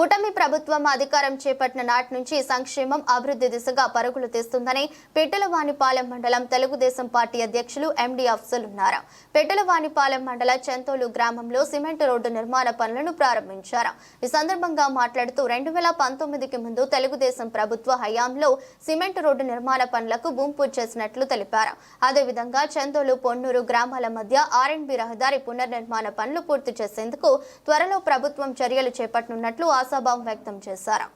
ప్రభుత్వం అధికారం చేపట్టిన నాటి నుంచి సంక్షేమం అభివృద్ధి దిశగా పరుగులు తీస్తుందని పిట్టలవానిపాలెం మండలం తెలుగుదేశం పార్టీ అధ్యక్షులు ఎండి అఫ్జల్ ఉన్నారు. పిట్టలవానిపాలెం మండల చెంతోలు గ్రామంలో సిమెంట్ రోడ్డు నిర్మాణ పనులను ప్రారంభించారు. ఈ సందర్భంగా మాట్లాడుతూ రెండు వేల పంతొమ్మిదికి ముందు తెలుగుదేశం ప్రభుత్వ హయాంలో సిమెంట్ రోడ్డు నిర్మాణ పనులకు భూమి పూజ చేసినట్లు తెలిపారు. అదేవిధంగా చందోలు పొన్నూరు గ్రామాల మధ్య ఆర్ఎండ్బి రహదారి పునర్నిర్మాణ పనులు పూర్తి చేసేందుకు త్వరలో ప్రభుత్వం చర్యలు చేపట్టనున్నట్లు ఆశాభావం వ్యక్తం చేశారు.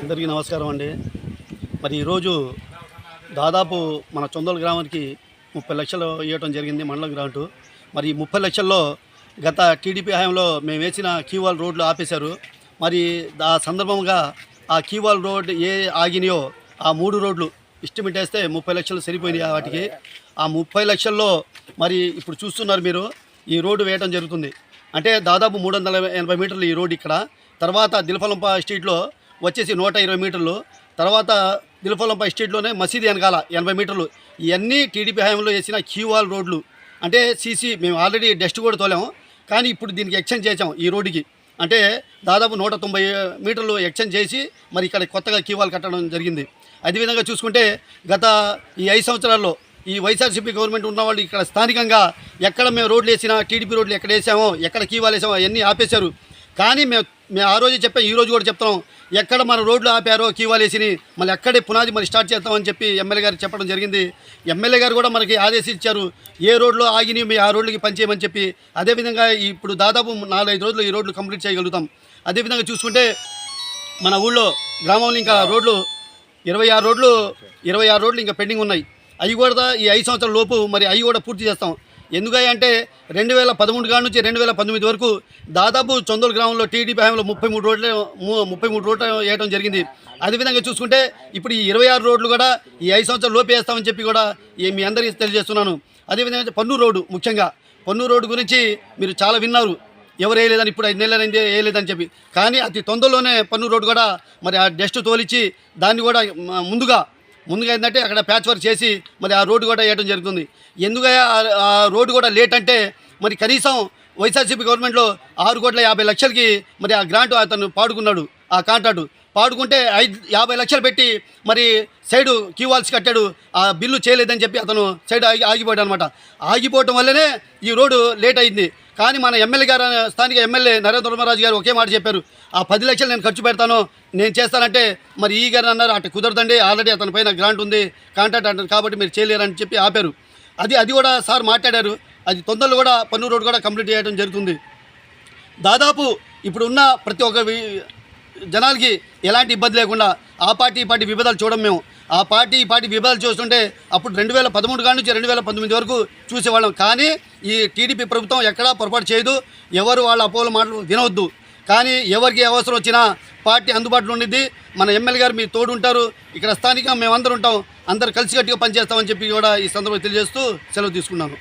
అందరికీ నమస్కారం అండి. మరి ఈరోజు దాదాపు మన చొందల గ్రామానికి ముప్పై లక్షలు ఇవ్వటం జరిగింది మండల గ్రాంటు. మరి ముప్పై లక్షల్లో గత టీడీపీ హయాంలో మేము వేసిన కీవాల్ రోడ్లు ఆపేశారు. మరి ఆ సందర్భంగా ఆ కీవాల్ రోడ్ ఏ ఆగినాయో ఆ మూడు రోడ్లు ఎస్టిమేట్ వేస్తే ముప్పై లక్షలు సరిపోయినాయి వాటికి. ఆ ముప్పై లక్షల్లో మరి ఇప్పుడు చూస్తున్నారు మీరు ఈ రోడ్డు వేయటం జరుగుతుంది. అంటే దాదాపు మూడు వందల ఎనభై మీటర్లు ఈ రోడ్డు ఇక్కడ. తర్వాత దిల్ఫలంప స్ట్రీట్లో వచ్చేసి నూట ఇరవై మీటర్లు. తర్వాత దిల్ఫలంప స్ట్రీట్లోనే మసీదు వెనకాల ఎనభై మీటర్లు. ఇవన్నీ టీడీపీ హయాంలో వేసిన క్యూవాల్ రోడ్లు. అంటే సీసీ మేము ఆల్రెడీ డస్ట్ కూడా తోలాము కానీ ఇప్పుడు దీనికి ఎక్స్చేంజ్ చేసాం ఈ రోడ్డుకి. అంటే దాదాపు నూట తొంభై మీటర్లు ఎక్స్చేంజ్ చేసి మరి ఇక్కడ కొత్తగా కీవాల్ కట్టడం జరిగింది. అదేవిధంగా చూసుకుంటే గత ఈ ఐదు సంవత్సరాల్లో ఈ వైఎస్ఆర్సీపీ గవర్నమెంట్ ఉన్న వాళ్ళు ఇక్కడ స్థానికంగా ఎక్కడ మేము రోడ్లు వేసినా టీడీపీ రోడ్లు ఎక్కడ వేసామో ఎక్కడ కీవాలు వేసామో అవన్నీ ఆపేశారు. కానీ మేము మేము ఆ రోజు చెప్పాం ఈ రోజు కూడా చెప్తున్నాం ఎక్కడ మన రోడ్లు ఆపారో కీవాలేసిని మళ్ళీ ఎక్కడే పునాది మరి స్టార్ట్ చేస్తామని చెప్పి ఎమ్మెల్యే గారు చెప్పడం జరిగింది. ఎమ్మెల్యే గారు కూడా మనకి ఆదేశించారు ఏ రోడ్లో ఆగిని మీ ఆ రోడ్లకి పనిచేయమని చెప్పి. అదేవిధంగా ఇప్పుడు దాదాపు నాలుగైదు రోజులు ఈ రోడ్లు కంప్లీట్ చేయగలుగుతాం. అదేవిధంగా చూసుకుంటే మన ఊళ్ళో గ్రామంలో ఇంకా రోడ్లు ఇరవై ఆరు రోడ్లు ఇరవై ఆరు రోడ్లు ఇంకా పెండింగ్ ఉన్నాయి. అవి కూడా ఈ ఐదు సంవత్సరాల లోపు మరి అవి కూడా పూర్తి చేస్తాం. ఎందుకంటే అంటే రెండు వేల పదమూడు కాడ నుంచి రెండు వేల పంతొమ్మిది వరకు దాదాపు చందోల్ గ్రామంలో టీడీపీ హయాంలో ముప్పై మూడు రోడ్లు ముప్పై మూడు రోడ్లు వేయడం జరిగింది. అదేవిధంగా చూసుకుంటే ఇప్పుడు ఈ ఇరవై ఆరు రోడ్లు కూడా ఈ ఐదు సంవత్సరాలు లోపు వేస్తామని చెప్పి కూడా మీ అందరికీ తెలియజేస్తున్నాను. అదేవిధంగా పన్నూరు రోడ్డు ముఖ్యంగా. పన్నూరు రోడ్డు గురించి మీరు చాలా విన్నారు. ఎవరు వేయలేదని ఇప్పుడు ఐదు నెలలైంది వేయలేదని చెప్పి. కానీ అతి తొందరలోనే పన్ను రోడ్డు కూడా మరి ఆ డస్ట్ తోలిచ్చి దాన్ని కూడా ముందుగా ముందుగా ఏంటంటే అక్కడ ప్యాచ్ వర్క్ చేసి మరి ఆ రోడ్డు కూడా వేయడం జరుగుతుంది. ఎందుకయ్యా ఆ రోడ్డు కూడా లేట్ అంటే మరి కనీసం వైఎస్ఆర్సీపీ గవర్నమెంట్లో ఆరు కోట్ల యాభై లక్షలకి మరి ఆ గ్రాంట్ అతను పాడుకున్నాడు ఆ కాంట్రాక్టు. పాడుకుంటే ఐదు యాభై లక్షలు పెట్టి మరి సైడు క్యూవాల్స్ కట్టాడు ఆ బిల్లు చేయలేదని చెప్పి అతను సైడ్ ఆగి ఆగిపోయాడు అనమాట ఆగిపోవటం వల్లనే ఈ రోడ్డు లేట్ అయింది. కానీ మన ఎమ్మెల్యే గారు స్థానిక ఎమ్మెల్యే నరేంద్ర ధర్మరాజు గారు ఒకే మాట చెప్పారు. ఆ పది లక్షలు నేను ఖర్చు పెడతాను నేను చేస్తానంటే మరి ఈ గారు అన్నారు అటు కుదరదండి ఆల్రెడీ అతని పైన గ్రాంట్ ఉంది కాంట్రాక్ట్ అంటారు కాబట్టి మీరు చేయలేరని చెప్పి ఆపారు. అది అది కూడా సార్ మాట్లాడారు. అది తొందరలో కూడా పన్ను రోడ్డు కూడా కంప్లీట్ చేయడం జరుగుతుంది. దాదాపు ఇప్పుడున్న ప్రతి ఒక్క జనాలకి ఎలాంటి ఇబ్బంది లేకుండా ఆ పార్టీ ఈ పార్టీ విభేదాలు చూడం మేము. ఆ పార్టీ ఈ పార్టీ విభేదాలు చూస్తుంటే అప్పుడు రెండు వేల పదమూడు కాడి నుంచి రెండు వేల పంతొమ్మిది వరకు చూసేవాళ్ళం. కానీ ఈ టీడీపీ ప్రభుత్వం ఎక్కడా పొరపాటు చేయదు. ఎవరు వాళ్ళ అపోల మాటలు వినవద్దు. కానీ ఎవరికి ఏ అవసరం వచ్చినా పార్టీ అందుబాటులో ఉండిద్ది. మన ఎమ్మెల్యే గారు మీరు తోడు ఉంటారు. ఇక్కడ స్థానికంగా మేమందరం ఉంటాం. అందరు కలిసికట్టుగా పనిచేస్తామని చెప్పి కూడా ఈ సందర్భంగా తెలియజేస్తూ సెలవు తీసుకున్నాను.